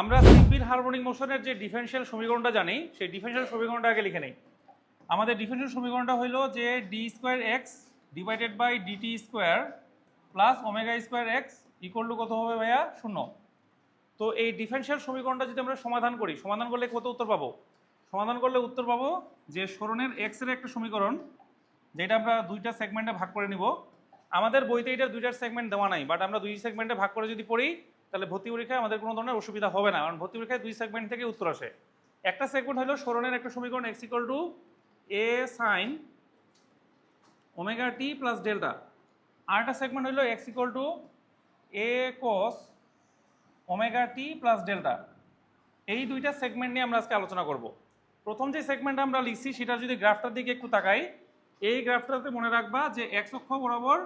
আমরা simple harmonic মোশনের যে differential সমীকরণটা জানি, সেই ডিফারেনশিয়াল সমীকরণটা আগে লিখে নেই। আমাদের ডিফারেনশিয়াল সমীকরণটা হলো যে D square X divided by DT square plus omega square X equal to কত হবে ভাইয়া? শূন্য। তো এই ডিফারেনশিয়াল সমীকরণটা যদি আমরা সমাধান করি, সমাধান করলে কত উত্তর পাবো? সমাধান করলে উত্তর পাবো যে সরণের এক্সের একটা সমীকরণ, যেটা আমরা দুইটা সেগমেন্টে ভাগ করে নিব। আমাদের বইতে এটা দুইটার সেগমেন্ট দেওয়া নাই বাট আমরা দুই সেগমেন্টে ভাগ করে যদি পড়ি তাহলে ভর্তি পরীক্ষায় আমাদের কোনো ধরনের অসুবিধা হবে না, কারণ ভর্তি পরীক্ষায় দুই সেগমেন্ট থেকে উত্তর আসে। একটা সেগমেন্ট হলো সরণের একটা সমীকরণ X equal to A sine omega T plus delta আর একটা সেগমেন্ট হলো X equal to A cos omega T plus delta এই দুইটা সেগমেন্ট নিয়ে আমরা আজকে আলোচনা করব। প্রথম যে সেগমেন্ট আমরা লিখছি, সেটা যদি গ্রাফটার দিকে একটু তাকাই, এই গ্রাফটাতে মনে রাখবা যে এক্স অক্ষ বরাবর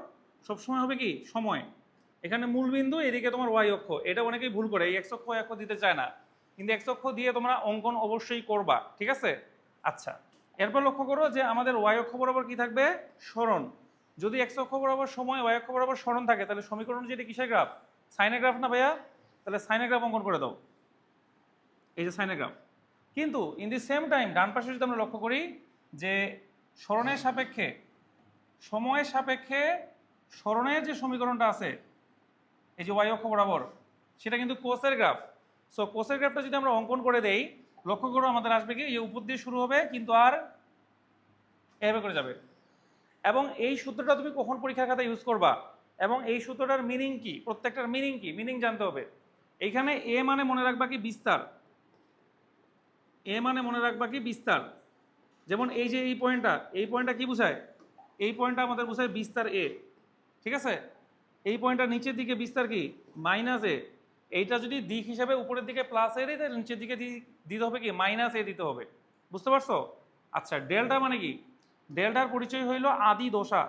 সবসময় হবে কি? সময়। এখানে মূল বিন্দু এদিকে তোমার ওয়াই অক্ষ। এটা অনেকেই ভুল করে, এই এক্স অক্ষ অক্ষ দিতে চায় না। কিন্তু এক্স অক্ষ দিয়ে তোমরা অঙ্কন অবশ্যই করবা, ঠিক আছে? আচ্ছা এরপর লক্ষ্য করো যে আমাদের ওয়াই অক্ষ বরাবর কি থাকবে? স্মরণ। যদি এক্স অক্ষ বরাবর সময় ওয়াই অক্ষ বরাবর স্মরণ থাকে, তাহলে সমীকরণ যেটা কিসের গ্রাফ সাইনের গ্রাফ না ভাইয়া? তাহলে সাইনের গ্রাফ অঙ্কন করে দাও। এই যে সাইনের গ্রাফ কিন্তু ইন দি সেম টাইম ডান পাশে যদি আমরা লক্ষ্য করি যে স্মরণের সাপেক্ষে, সময়ের সাপেক্ষে সরণের যে সমীকরণটা আছে এই যে ওয়াই অক্ষ বরাবর, সেটা কিন্তু কোসের গ্রাফ সো কোসের গ্রাফটা যদি আমরা অঙ্কন করে দেই, লক্ষ্য করো আমাদের আসবে কি? এই উপর দিয়ে শুরু হবে, কিন্তু আর এভাবে করে যাবে। এবং এই সূত্রটা তুমি কখন পরীক্ষার খাতায় ইউজ করবা? এবং এই সূত্রটার মিনিং কি? প্রত্যেকটার মিনিং কি? মিনিং জানতে হবে। এইখানে এ মানে মনে রাখবা কি? বিস্তার। এ মানে মনে রাখবা কি? বিস্তার। যেমন এই যে এই পয়েন্টটা এই পয়েন্টটা কি বোঝায়? এই পয়েন্টটা আমাদের বোঝায় বিস্তার এ ঠিক আছে? এই পয়েন্টটা নিচের দিকে বিস্তার কি? Minus A. এইটা যদি দিক হিসাবে উপরের দিকে প্লাস এ দিই তাহলে নিচের দিকে দিতে হবে কি? মাইনাস এ দিতে হবে। বুঝতে পারছ? আচ্ছা ডেল্টা মানে কি? ডেল্টার পরিচয় হইল আদি দশা।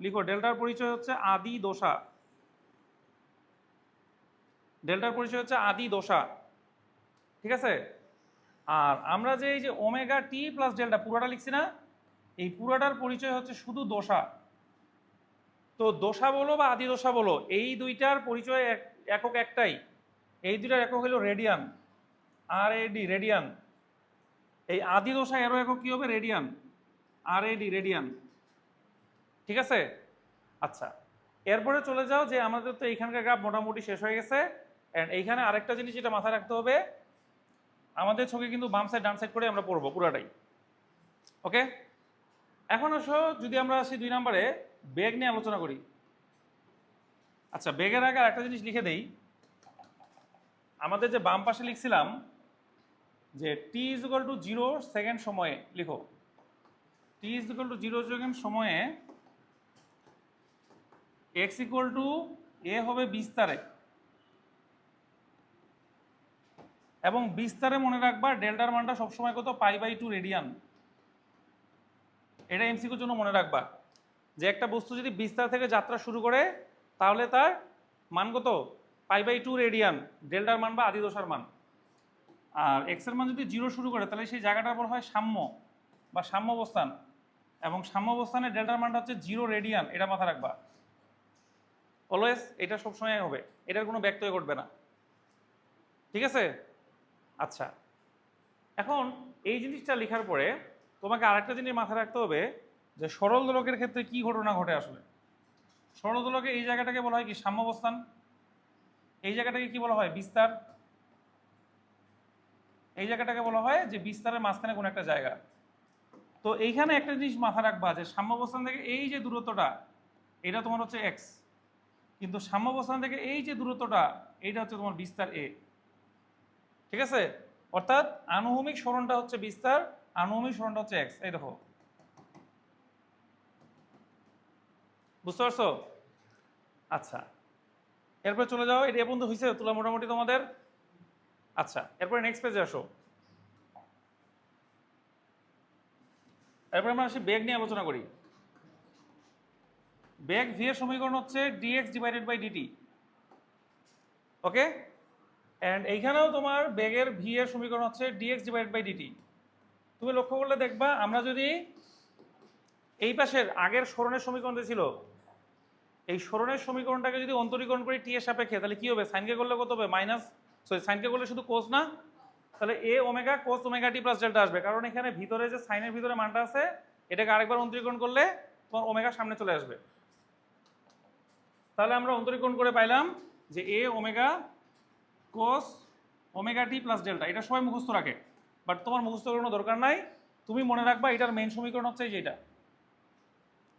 লিখো ডেল্টার পরিচয় হচ্ছে আদি দশা। ডেল্টার পরিচয় হচ্ছে আদি দশা। ঠিক আছে? আর আমরা যে এই যে ওমেগা টি প্লাস ডেল্টা পুরোটা লিখছি না? এই পুরোটার পরিচয় হচ্ছে শুধু দশা। তো দশা বলো বা আদি দশা বলো, এই দুইটার পরিচয় এক- একক একটাই। এই দুইটার একক হলো রেডিয়ান, আর এডি রেডিয়ান। এই আদি দশা এরও একক কি হবে? রেডিয়ান। আর এডি রেডিয়ান। ঠিক আছে? আচ্ছা এরপরে চলে যাও যে আমাদের তো এইখানকার গ্রাফ মোটামুটি শেষ হয়ে গেছে। অ্যান্ড এইখানে আরেকটা জিনিস যেটা মাথায় রাখতে হবে, আমাদের ছবি কিন্তু বাম সাইড ডান সাইড করে আমরা পড়ব পুরাটাই। ওকে এখন আসো, যদি আমরা আসি দুই নম্বরে বেগ নিয়ে আলোচনা করি। আচ্ছা বেগের আগে একটা জিনিস লিখে দেই। আমাদের যে বাম পাশে লিখছিলাম যে T is equal to zero second সময়ে, লিখো। T is equal to zero second সময়ে এক্স ইকুয়াল টু এ হবে বিস্তারে। এবং বিস্তারে মনে রাখবা, ডেল্টার মানটা সবসময় কত? Pi by two radian. এটা এমসিকিউর জন্য মনে রাখবা। যে একটা বস্তু যদি বিস্তার থেকে যাত্রা শুরু করে, তাহলে তার মান কত? পাই বাই টু রেডিয়ান, ডেল্টার মান বা আদিদশার মান। আর এক্সের মান যদি জিরো শুরু করে, তাহলে সেই জায়গাটার পর হয় সাম্য বা সাম্য অবস্থান। এবং সাম্য অবস্থানে ডেল্টার মানটা হচ্ছে জিরো রেডিয়ান, এটা মাথা রাখবা। অলওয়েজ এটা সবসময় হবে, এটার কোনো ব্যক্তই ঘটবে না। ঠিক আছে? আচ্ছা। এখন এই জিনিসটা লেখার পরে তোমাকে আরেকটা জিনিস মাথায় রাখতে হবে যে সরল দোলকের ক্ষেত্রে কি ঘটনা ঘটে আসলে? সরল দোলকে এই জায়গাটাকে বলা হয় কি? সাম্যাবস্থান। এই জায়গাটাকে কি বলা হয়? বিস্তার। এই জায়গাটাকে বলা হয় যে বিস্তারের মাঝখানে কোনো একটা জায়গা। তো এইখানে একটা জিনিস মাথা রাখবা যে সাম্যবস্থান থেকে এই যে দূরত্বটা, এটা তোমার হচ্ছে এক্স কিন্তু সাম্যবস্থান থেকে এই যে দূরত্বটা, এইটা হচ্ছে তোমার বিস্তার এ ঠিক আছে? অর্থাৎ আনুভূমিক সরণটা হচ্ছে বিস্তার, আনুভূমিক সরণটা হচ্ছে এক্স এই দেখো। বুঝতে পারছ? আচ্ছা। এরপরে চলে যাও, এটা পর্যন্ত হয়েছে তোলা মোটামুটি তোমাদের। আচ্ছা এরপরে নেক্সট পেজে আসো। এরপরে আমরা আসি বেগ নিয়ে আলোচনা করি। বেগ ভি এর সমীকরণ হচ্ছে DX divided by DT okay and এইখানেও তোমার বেগের ভি এর সমীকরণ হচ্ছে ডিএক্স ডিভাইড বাই ডিটি তুমি লক্ষ্য করলে দেখবা, আমরা যদি এই পাশের আগের সরণের সমীকরণ যে ছিল এই সরণের সমীকরণটাকে যদি অন্তরীকরণ করি টি এর সাপেক্ষে, তাহলে কি হবে? সাইনকে করলে কত হবে? মাইনাস সো সাইনকে করলে শুধু কোস না? তাহলে A omega cos omega T plus delta আসবে। কারণ এখানে ভিতরে যে সাইনের ভিতরে মানটা আছে, এটাকে আরেকবার অন্তরীকরণ করলে তোমার ওমেগা সামনে চলে আসবে। তাহলে আমরা অন্তরীকরণ করে পাইলাম যে A omega cos omega T plus delta এটা সবাই মুখস্থ রাখে। বাট তোমার মুখস্থ কোনো দরকার নাই। তুমি মনে রাখবা এটার মেইন সমীকরণ হচ্ছে এই যে এটা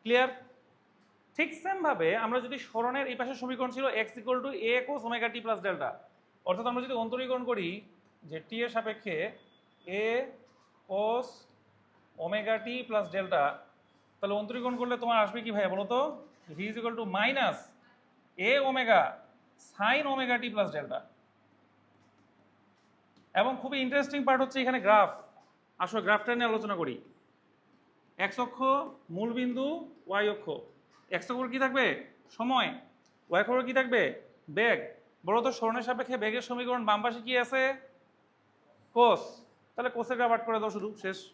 ক্লিয়ার ঠিক সেমভাবে আমরা যদি স্মরণের এই পাশের সমীকরণ ছিল x equal to a cos omega t plus delta অর্থাৎ আমরা যদি অন্তরীকরণ করি যে টি এর সাপেক্ষে a cos omega t plus delta তাহলে অন্তরীকরণ করলে তোমার আসবে কি ভাইয়া বলো তো V is equal to minus A omega sine omega T plus delta এবং খুবই ইন্টারেস্টিং পার্ট হচ্ছে এখানে গ্রাফ আসলে গ্রাফটা নিয়ে আলোচনা করি। এক্স অক্ষ মূলবিন্দু ওয়াই অক্ষ। এক্স অক্ষ কি থাকবে? সময়। ওয়াই অক্ষ কি থাকবে? বেগ। তো স্মরণের সাপেক্ষে বেগের সমীকরণ বাম পাশে কি আছে? কোস তাহলে গ্রাফ আট করে দাও শুধু, শেষ।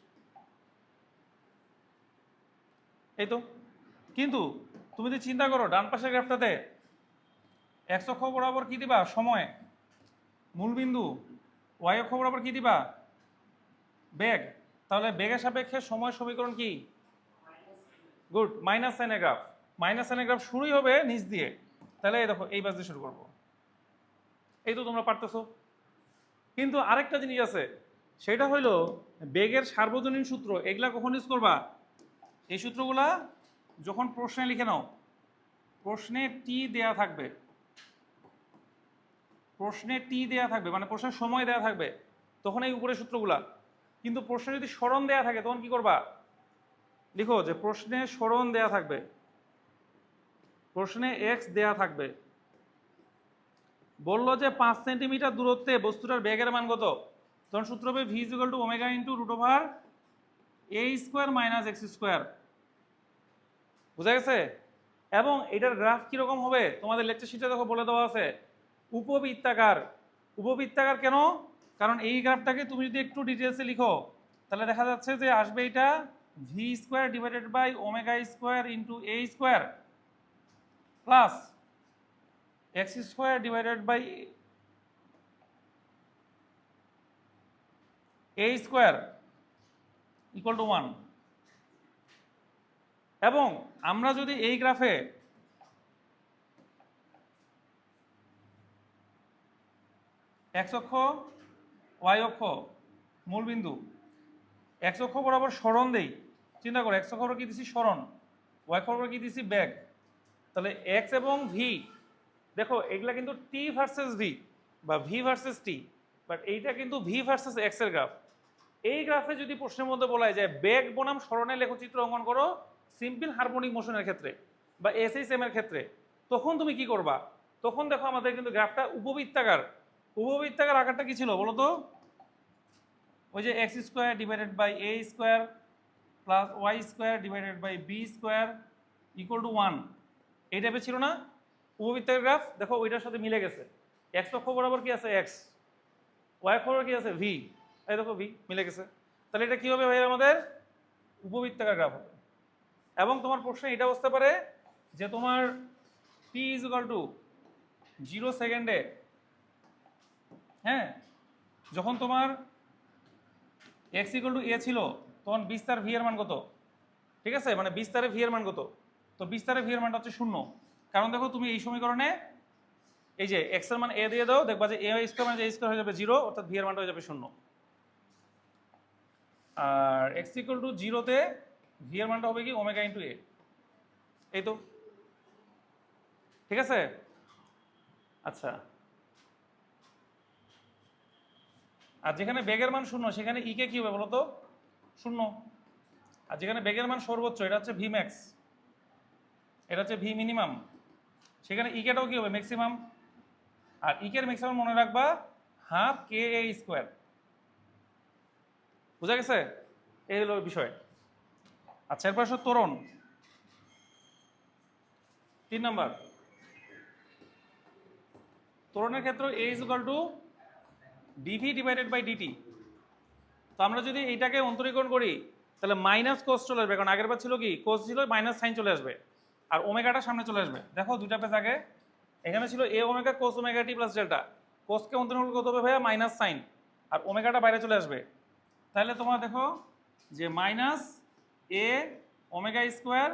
এই তো। কিন্তু তুমি যদি চিন্তা করো, ডান পাশের গ্রাফটাতে এক্স অক্ষ বরাবর কি দিবা? সময়। মূলবিন্দু ওয়াই অক্ষ বরাবর কি দিবা? বেগ। তাহলে বেগের সাপেক্ষে সময় সমীকরণ কি? Good minus sine graph minus sine graph শুরুই হবে নিচ দিয়ে। তাহলে এই দেখো, এই বাস দিয়ে শুরু করব। এই তো তোমরা পারতেছো। কিন্তু আরেকটা জিনিস আছে, সেটা হইল বেগের সার্বজনীন সূত্র, এগুলা কখন ইউজ করবা? এই সূত্রগুলা যখন প্রশ্নে লিখে নাও, প্রশ্নে টি দেয়া থাকবে। প্রশ্নে টি দেয়া থাকবে মানে প্রশ্নের সময় দেয়া থাকবে, তখন এই উপরে সূত্রগুলা। কিন্তু প্রশ্নে যদি স্মরণ দেয়া থাকে, তখন কি করবা? লিখো যে প্রশ্নে স্মরণ দেয়া থাকবে। প্রশ্নে এক্স দেয়া থাকবে। বলল যে পাঁচ সেন্টিমিটার দূরত্বে বস্তুটার বেগের মান কত? তখন সূত্র হবে V to omega into root over A square minus X square বুঝা গেছে? এবং এটার গ্রাফ কীরকম হবে? তোমাদের লেকচার শিটে দেখো বলে দেওয়া আছে। উপবৃত্তাকার। উপবৃত্তাকার কেন? কারণ এই গ্রাফটাকে তুমি যদি একটু ডিটেলসে লিখো, তাহলে দেখা যাচ্ছে যে আসবে এটা V square divided by omega square into A square plus X square divided by A square equal to one. এবং আমরা যদি এই গ্রাফে এক্স অক্ষ, ওয়াই অক্ষ মূলবিন্দু এক্স অক্ষ বরাবর স্মরণ দেই, চিন্তা করো, এক্স অক্ষ কি দিছি? স্মরণ ওয়াই অক্ষ কি দিছি? ব্যাগ তাহলে এক্স এবং ভি দেখো, এগুলা কিন্তু টি ভার্সেস ভি বা ভি ভার্সেস টি বাট এইটা কিন্তু ভি ভার্সেস এক্সের গ্রাফ এই গ্রাফে যদি প্রশ্নের মধ্যে বলা যায়, বেগ বনাম স্মরণের লেখচিত্র অঙ্কন করো সিম্পল হারমোনিক মোশনের ক্ষেত্রে বা এস এইচ এম এর ক্ষেত্রে, তখন তুমি কি করবা? তখন দেখো আমাদের কিন্তু গ্রাফটা উপবৃত্তাকার। উপবৃত্তাকার আকারটা কি ছিল বলো তো? ওই যে X square divided by A square plus Y square divided by B square equal to one এই টাইপের ছিল না। উপবৃত্তাকার গ্রাফ দেখো ওইটার সাথে মিলে গেছে। এক্স অক্ষ বরাবর কি আছে? এক্স ওয়াই বরাবর কি আছে? ভি এই দেখো ভি মিলে গেছে। তাহলে এটা কি হবে ভাই আমাদের? উপবৃত্তাকার গ্রাফ হবে। এবং তোমার প্রশ্নে এটা বসতে পারে যে তোমার P is equal to zero সেকেন্ডে হ্যাঁ? যখন তোমার এক্স ইকুয়াল টু এ ছিল, তখন বিস্তার ভি এর মান কত? ঠিক আছে? মানে বিস্তারে ভি এর মান কত? তো বিস্তারে ভি এর মানটা হচ্ছে শূন্য। কারণ দেখো তুমি এই সমীকরণে এই যে এক্সের মান এ দিয়ে দাও, দেখবা যে এ স্কোয়ার মানে এ স্কোয়ার হয়ে যাবে জিরো অর্থাৎ ভি এর মানটা হয়ে যাবে শূন্য। আর এক্স ইকুয়াল টু জিরোতে ভি এর মানটা হবে কি ওমেগা ইন্টু এ এই তো। ঠিক আছে? আচ্ছা। আর যেখানে বেগের মান শূন্য, সেখানে ইকে কি হবে বলো তো শূন্য। আর যেখানে বেগের মান সর্বোচ্চ, এটা হচ্ছে ভি ম্যাক্স এটা হচ্ছে ভি মিনিমাম সেখানে ইকেটাও কি হবে? ম্যাক্সিমাম আর ইকের ম্যাক্সিমাম মনে রাখবা হাফ কে এ স্কোয়ার বুঝা গেছে? এই হলো বিষয়। আচ্ছা এরপর আসো তোরণ তিন নম্বর। তোরণের ক্ষেত্রে A is equal to DV divided by DT তো আমরা যদি এইটাকে অন্তরীকরণ করি, তাহলে মাইনাস কোস চলে আসবে। কারণ আগের বার ছিল কি? কোস ছিল মাইনাস সাইন চলে আসবে। আর ওমেগাটা সামনে চলে আসবে। দেখো দুটা পেজ আগে। এখানে ছিল A omega cos omega T plus delta কোসকে অন্তরীকরণ করলে কত হবে ভাইয়া মাইনাস সাইন আর ওমেগাটা বাইরে চলে আসবে। তাহলে তোমার দেখো যে minus A omega square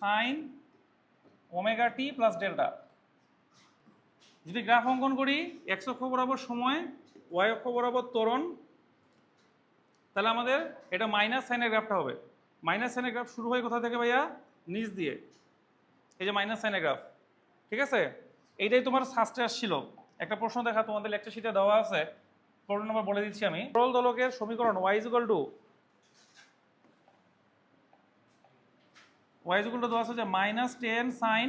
sine omega T plus delta যদি গ্রাফ অঙ্কন করি এক্স অক্ষ বরাবর সময় ওয়াই অক্ষ বরাবর ত্বরণ, তাহলে আমাদের এটা মাইনাস সাইনের গ্রাফটা হবে। মাইনাস সাইনের গ্রাফ শুরু হয় কোথা থেকে ভাইয়া? নিচ দিয়ে। এই যে মাইনাস সাইনের গ্রাফ ঠিক আছে? এইটাই তোমার সাস্টে আসছিল। একটা প্রশ্ন দেখা, তোমাদের লেকচার শিটে দেওয়া আছে। প্রবলেম নাম্বার বলে দিচ্ছি আমি। সরল দোলকের সমীকরণ Y equal to Y equal to দেওয়া আছে যে minus ten sine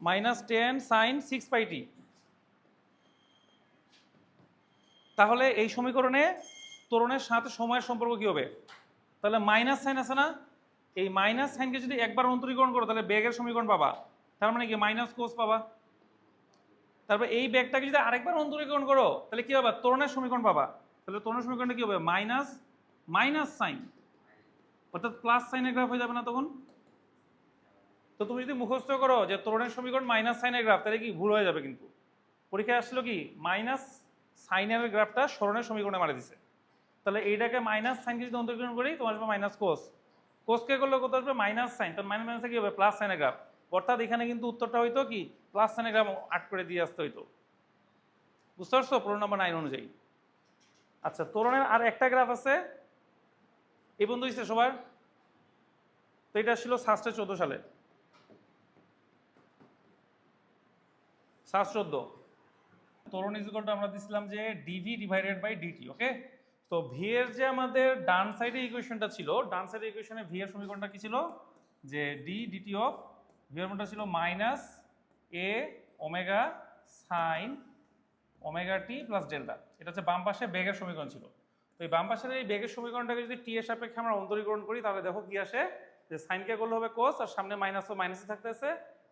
minus ten sine six pi T তাহলে এই সমীকরণে ত্বরণের সাথে সময়ের সম্পর্ক কি হবে? তাহলে মাইনাস সাইন আছে না? এই মাইনাস সাইনকে যদি একবার অন্তরীকরণ করো, তাহলে বেগের সমীকরণ পাবা। তার মানে কি? মাইনাস কোস পাবা। তারপর এই ব্যাগটাকে যদি আরেকবার অন্তরীকরণ করো, তাহলে কি হবে ত্বরণের সমীকরণ পাবা। তাহলে ত্বরণের সমীকরণটা কি হবে? মাইনাস মাইনাস সাইন অর্থাৎ প্লাস সাইনের গ্রাফ হয়ে যাবে না তখন? তো তুমি যদি মুখস্থ করো যে ত্বরণের সমীকরণ মাইনাস সাইনের গ্রাফ তাহলে কি ভুল হয়ে যাবে কিন্তু? পরীক্ষায় আসলো কি? মাইনাস সাইনের গ্রাফটা স্মরণের সমীকরণে মারা দিছে। তাহলে এইটাকে মাইনাস সাইনকে যদি অন্তরীকরণ করি, তোমার মাইনাস কোস কোসকে করলে কত আসবে? মাইনাস সাইন তখন মাইনাস মাইনাসে কি হবে? প্লাস সাইনের গ্রাফ অর্থাৎ এখানে কিন্তু উত্তরটা হইতো কি? প্লাস সাইনের গ্রাফ আট করে দিয়ে আসতে হইতো। বুঝতে পারছ? প্রোগ্রাম নাম্বার নাইন অনুযায়ী। আচ্ছা তোরণের আর একটা গ্রাফ আছে। এই বন্ধু হয়েছে সবার? তো এটা ছিল সাস্টে চোদ্দ সালে। সাস চোদ্দ। তরুণ ইজিকলটা আমরা দিছিলাম যে DV divided by DT okay তো ভি এর যে আমাদের ডান সাইডে ইকুয়েশনটা ছিল, ডান সাইডে ইকুয়েশনে ভি এর সমীকরণটা কি ছিল? যে ডি ডিটি অফ ভি এর মধ্যে ছিল minus A omega sine omega T plus delta এটা হচ্ছে বাম পাশে বেগের সমীকরণ ছিল। তো এই বাম পাশের এই বেগের সমীকরণটাকে যদি টি এর সাপেক্ষে আমরা অন্তরীকরণ করি, তাহলে দেখো কি আসে? যে সাইনকে করলে হবে কোস আর সামনে মাইনাস ও মাইনাসে থাকতেছে।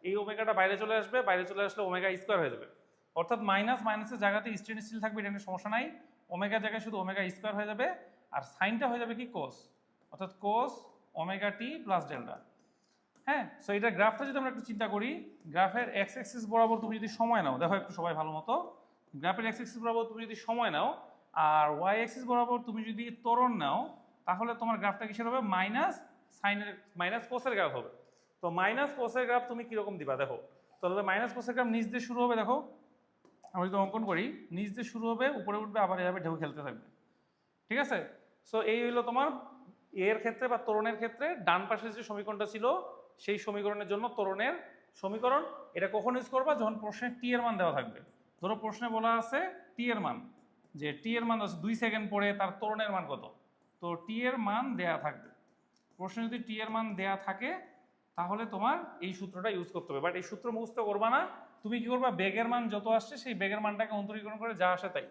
এই ওমেগাটা বাইরে চলে আসবে, বাইরে চলে আসলে ওমেগা স্কোয়ার হয়ে যাবে। অর্থাৎ মাইনাস মাইনাসের জায়গাতে স্টেন স্টিল থাকবে, এটা নিয়ে সমস্যা নাই। ওমেগার জায়গায় শুধু ওমেগা স্কোয়ার হয়ে যাবে আর সাইনটা হয়ে যাবে কি কোস, অর্থাৎ cos omega T plus delta. হ্যাঁ সো এটা গ্রাফটা যদি আমরা একটু চিন্তা করি, গ্রাফের এক্স এক্সিস বরাবর তুমি যদি সময় নাও, দেখো একটু সবাই ভালো মতো, গ্রাফের এক্স এক্সিস বরাবর তুমি যদি সময় নাও আর ওয়াই এক্সিস বরাবর তুমি যদি ত্বরণ নাও, তাহলে তোমার গ্রাফটা কিসের হবে? মাইনাস সাইনের, মাইনাস কোসের গ্রাফ হবে। তো মাইনাস কোসের গ্রাফ তুমি কীরকম দিবা? দেখো তাহলে মাইনাস কোসের গ্রাফ নিচ দিয়ে শুরু হবে, দেখো। আমরা যদি অঙ্কন করি, নিচ দিয়ে শুরু হবে, উপরে উঠবে, আবার এভাবে ঢেউ খেলতে থাকবে। ঠিক আছে? সো এই হলো তোমার এর ক্ষেত্রে বা তরণের ক্ষেত্রে ডান পাশের যে সমীকরণটা ছিল, সেই সমীকরণের জন্য তরণের সমীকরণ। এটা কখন ইউজ করবা? যখন প্রশ্নে টি এর মান দেওয়া থাকবে। ধরো প্রশ্নে বলা আছে টি এর মান, যে টি এর মান দুই সেকেন্ড পরে তার তরণের মান কত? তো টি এর মান দেয়া থাকবে। প্রশ্নে যদি টি এর মান দেয়া থাকে, তাহলে তোমার এই সূত্রটা ইউজ করতে হবে। বাট এই সূত্র মুখস্থ করবা না। তুমি কি করবা? বেগের মান যত আসছে, সেই বেগের মানটাকে অন্তরীকরণ করে যা আসে তাই।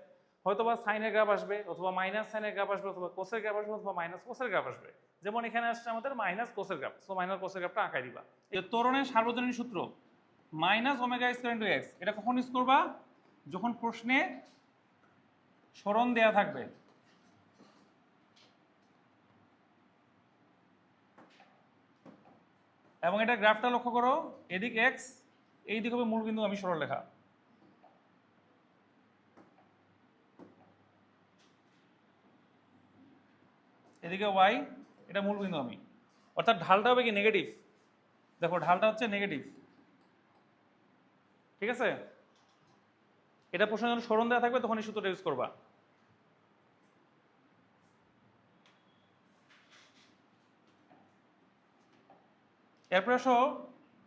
হয়তো বা সাইনের গ্রাফ আসবে, অথবা মাইনাস সাইনের গ্রাফ আসবে, অথবা কোসের গ্রাফ আসবে, অথবা মাইনাস কোসের গ্রাফ আসবে। যেমন এখানে আসছে আমাদের মাইনাস কোসের গ্রাফ। সো মাইনাস কোসের গ্রাফটা আঁকাই দিবা। এই তরণের সার্বজনীন সূত্র minus omega square into X এটা কখন ইউজ করবা? যখন প্রশ্নে স্মরণ দেয়া থাকবে। এবং এটা গ্রাফটা লক্ষ্য করো, এদিক এক্স এই দিক হবে মূল বিন্দু, আমি সরল লেখা এদিকে ওয়াই এটা মূল বিন্দু আমি। অর্থাৎ ঢালটা হবে কি নেগেটিভ দেখো, ঢালটা হচ্ছে নেগেটিভ ঠিক আছে? এটা প্রশ্ন যখন স্মরণ দেওয়া থাকবে তখন এই সূত্রটা ইউজ করবা। এরপরে আসো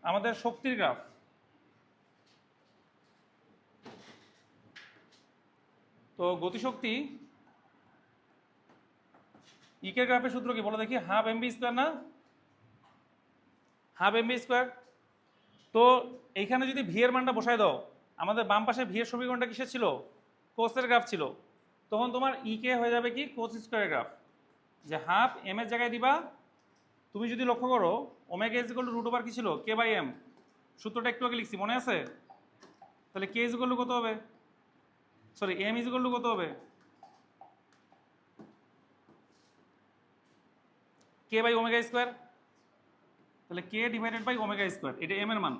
আমাদের শক্তির গ্রাফ তো গতিশক্তি ইকের গ্রাফের সূত্র কি? বলে দেখি। হাফ এমবি স্কোয়ার না? হাফ এমবি স্কোয়ার তো এইখানে যদি ভি এর মানটা বসায় দাও, আমাদের বাম পাশে ভি এর সমীকরণটা কিসের ছিল? কোসের গ্রাফ ছিল। তখন তোমার ইকে হয়ে যাবে কি? কোস স্কোয়ারের গ্রাফ। যে হাফ এম এর জায়গায় দিবা, তুমি যদি লক্ষ্য করো ওমেগা ইজ রুট ওভার কি ছিল? কে বাই এম সূত্রটা একটু আগে লিখছি, মনে আছে? তাহলে কে ইজ কত হবে? সরি এম ইজ টু কত হবে? কে বাই ওমেগা স্কোয়ার তাহলে K divided by omega square এটা এম এর মান।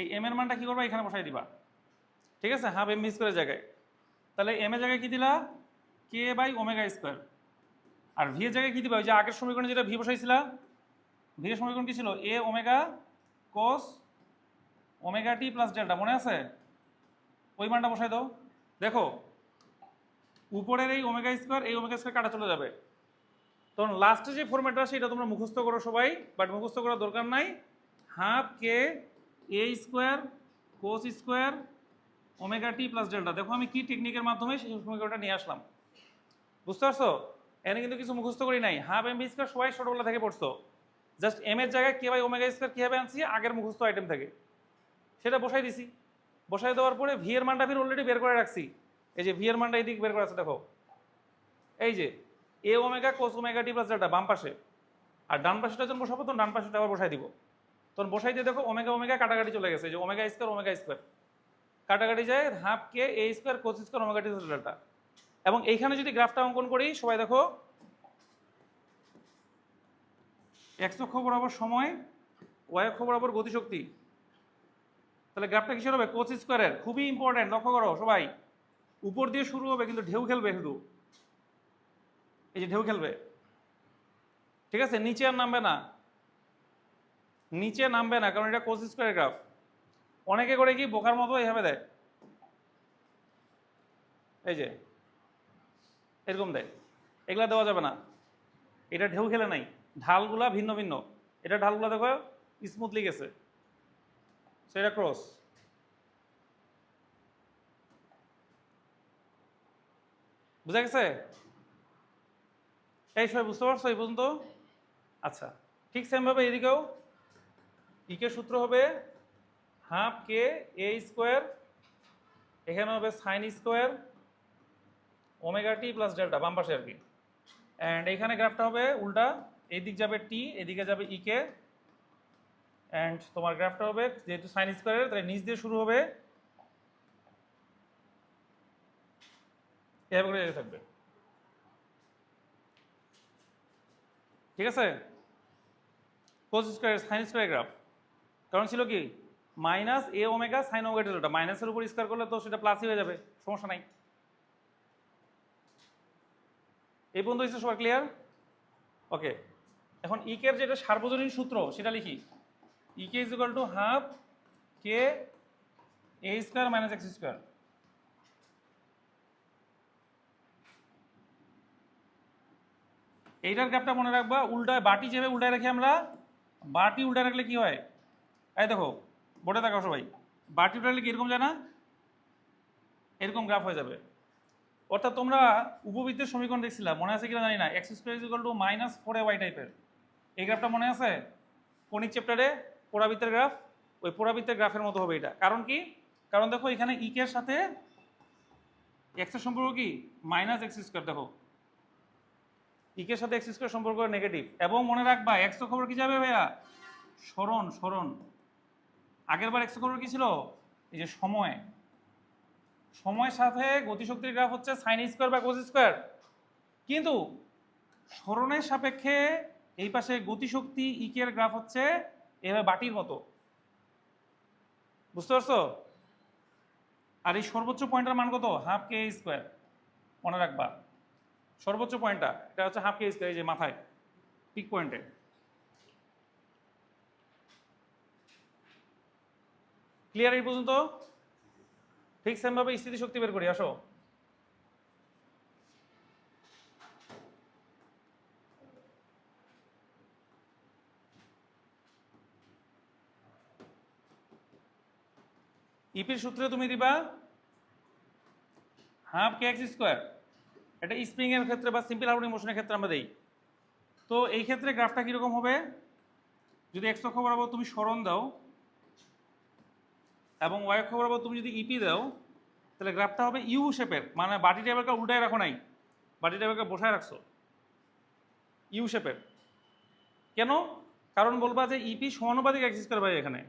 এই এম এর মানটা কি করবা? এখানে বসাই দিবা। ঠিক আছে? হাফ এম ভি স্কোয়ারের জায়গায়। তাহলে এম এর জায়গায় কী দিলা? কে বাই ওমেগা স্কোয়ার আর ভি এর জায়গায় কী দিবা? ওই যে আগের সমীকরণে যেটা ভি বসাইছিলা ভি এর সমীকরণ কী ছিল? A omega cos omega T plus delta মনে আছে? ওই মানটা বসাই দাও। দেখো, উপরের এই ওমেগা স্কোয়ার এই ওমেগা স্কোয়ার কাটা চলে যাবে। তখন লাস্টে যে ফর্মেটটা সেটা তোমরা মুখস্থ করো সবাই বাট মুখস্থ করার দরকার নাই। Half k A square cos square omega t plus delta দেখো আমি কি টেকনিকের মাধ্যমে সেই সমীকরণটা নিয়ে আসলাম। বুঝতে পারছ? এনে কিন্তু কিছু মুখস্থ করি নাই। হাফ এম বি স্কোয়ার সবাই ছোটোবেলা থেকে পড়ছো। জাস্ট এম এর জায়গায় কে বাই ওমেগা স্কোয়ার কীভাবে আনছি? আগের মুখস্থ আইটেম থেকে। সেটা বসাই দিছি। বসাই দেওয়ার পরে ভি এর মানটা ফির অলরেডি বের করে রাখছি। এই যে ভি এর মানটা এইদিকে বের করে আছে, দেখো। এই যে A omega cos omega t plus delta বাম পাশে। আর ডান পাশেটা যখন বসাবো, তখন ডান পাশেটা আবার বসাই দিব। তখন বসাই দিয়ে দেখো ওমেগা ওমেগা কাটাকাটি চলে গেছে। যে ওমেগা স্কোয়ার ওমেগা স্কোয়ার কাটাকাটি যায় half k A square cos square omega t delta এবং এইখানে যদি গ্রাফটা অঙ্কন করি, সবাই দেখো। এক্স অক্ষ বরাবর সময় ওয়াই অক্ষ বরাবর গতিশক্তি। তাহলে গ্রাফটা কিসের হবে? কোচ স্কোয়ারের। খুবই ইম্পর্টেন্ট লক্ষ্য করো সবাই। উপর দিয়ে শুরু হবে, কিন্তু ঢেউ খেলবে শুধু। এই যে ঢেউ খেলবে। ঠিক আছে? নিচে আর নামবে না। নিচে নামবে না, কারণ এটা কোচ স্কোয়ারের গ্রাফ। অনেকে করে কি, বোকার মতো এইভাবে দেয়। এই যে, এরকম দেয়। এগুলা দেওয়া যাবে না। এটা ঢেউ খেলে নাই। ঢালগুলা ভিন্ন ভিন্ন। এটা ঢালগুলা দেখো স্মুথলি গেছে। সেটা ক্রস বুঝা গেছে? এই সবাই বুঝতে পারছ এই পর্যন্ত? আচ্ছা ঠিক সেমভাবে এদিকেও। ইকে সূত্র হবে হাফ কে এ স্কোয়ার এখানে হবে sine square omega t plus delta বাম পাশে আর কি। অ্যান্ড এখানে গ্রাফটা হবে উল্টা, এদিক যাবে টি এদিকে যাবে ইকে অ্যান্ড তোমার গ্রাফটা হবে, যেহেতু সাইন স্কোয়ারের তাহলে নিচ দিয়ে শুরু হবে। থাকবে। ঠিক আছে? Cos square sine square graph কারণ ছিল কি? Minus A omega sine omega delta মাইনাসের উপর স্কোয়ার করলে তো সেটা প্লাসই হয়ে যাবে, সমস্যা নাই। এই পর্যন্ত হচ্ছে সবার ক্লিয়ার ওকে এখন ইকের যেটা সার্বজনীন সূত্র, সেটা লিখি। E k is equal to half k A square minus x square এইটার গ্যাপটা মনে রাখবা, উল্টায় বাটি যেভাবে উল্টায় রাখি আমরা, বাটি উল্টায় রাখলে কি হয়? এই দেখো, বোর্ডে থাকো সবাই। বাটি উল্টায় রাখলে কি এরকম যায় না? এরকম গ্রাফ হয়ে যাবে। অর্থাৎ তোমরা উপবৃত্তের সমীকরণ দেখছিলাম মনে আছে কিনা জানি না। X square is equal to minus four A y টাইপের এই গ্রাফটা মনে আছে? কোনিক চ্যাপ্টারে পোড়াবৃত্তের গ্রাফ, ওই পোড়াবৃত্তের গ্রাফের মতো হবে এটা। কারণ কি? কারণ দেখো এখানে ইকের সাথে এক্সের সম্পর্ক কি? মাইনাস এক্স স্কোয়ার দেখো। ইকের সাথে এক্স স্কোয়ার সম্পর্ক নেগেটিভ এবং মনে রাখবা এক্স খবর কি যাবে ভাইয়া? স্মরণ স্মরণ। আগের বার এক্স খবর কি ছিল? এই যে সময়। সময়ের সাথে গতিশক্তির গ্রাফ হচ্ছে সাইন স্কোয়ার বা কোস স্কোয়ার কিন্তু স্মরণের সাপেক্ষে এই পাশে গতিশক্তি ইকের গ্রাফ হচ্ছে এভাবে বাটির মতো। বুঝতে পারছ? আর এই সর্বোচ্চ পয়েন্টের মান কত? হাফ কে স্কোয়ার মনে রাখবা। সর্বোচ্চ পয়েন্টটা, এটা হচ্ছে হাফ কে স্কোয়ার এই যে মাথায় পিক পয়েন্টে ক্লিয়ার এই পর্যন্ত? ঠিক সেমভাবে স্থিতি শক্তি বের করি, আসো। ইপির সূত্রে তুমি দিবা হাফ কে এক্স স্কোয়ার এটা স্প্রিং এর ক্ষেত্রে বা সিম্পল হার্মোনিক মোশনের ক্ষেত্রে আমরা দেই। তো এই ক্ষেত্রে গ্রাফটা কীরকম হবে? যদি এক্স অক্ষ বরাবর তুমি স্মরণ দাও এবং ওয়াই অক্ষ বরাবর তুমি যদি ইপি দাও, তাহলে গ্রাফটা হবে ইউ শেপের মানে বাটি টেবিলকে উল্টায় রাখো নাই। বাটি টেবিলকে বসায় রাখছো। ইউ শেপের কেন? কারণ বলবা যে ইপি সমানুপাতিক এক্স স্কোয়ার ভাই এখানে।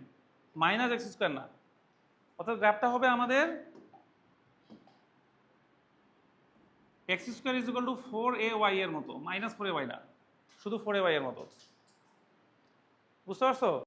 মাইনাস এক্স স্কোয়ার না। অর্থাৎ গ্রাফটা হবে আমাদের x square is equal to four A y এর মতো মাইনাস ফোর এ ওয়াই না, শুধু ফোর এ ওয়াই এর মতো। বুঝতে পারছ?